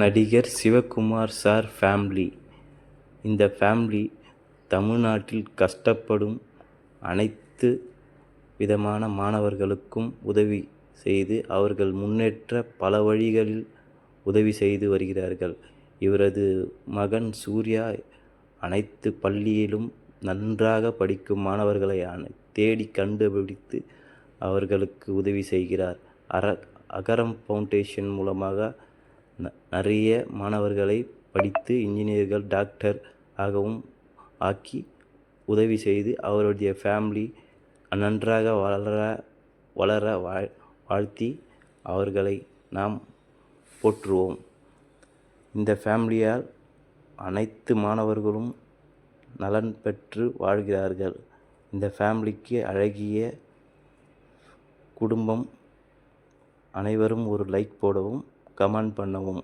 நடிகர் Sivakumar sir family இந்த family தமிழ்நாட்டில் கஷ்டப்படும் அனைத்து விதமான மாணவர்களுக்கும் உதவி செய்து அவர்கள் முன்னேற்ற பல வழிகளில் உதவி செய்து வருகிறார்கள். இவரது மகன் சூர்யா அனைத்து பள்ளியிலும் நன்றாக படிக்கும் மாணவர்களை அனை தேடி கண்டுபிடித்து அவர்களுக்கு உதவி செய்கிறார். அற அகரம் ஃபவுண்டேஷன் மூலமாக நிறைய மாணவர்களை படித்து இன்ஜினியர்கள் டாக்டர் ஆகவும் ஆக்கி உதவி செய்து அவருடைய ஃபேமிலி நன்றாக வளர வளர வாழ் வாழ்த்தி அவர்களை நாம் போற்றுவோம். இந்த ஃபேமிலியால் அனைத்து மாணவர்களும் நலன் பெற்று வாழ்கிறார்கள். இந்த ஃபேமிலிக்கு அழகிய குடும்பம் அனைவரும் ஒரு லைக் போடவும் கமெண்ட் பண்ணவும்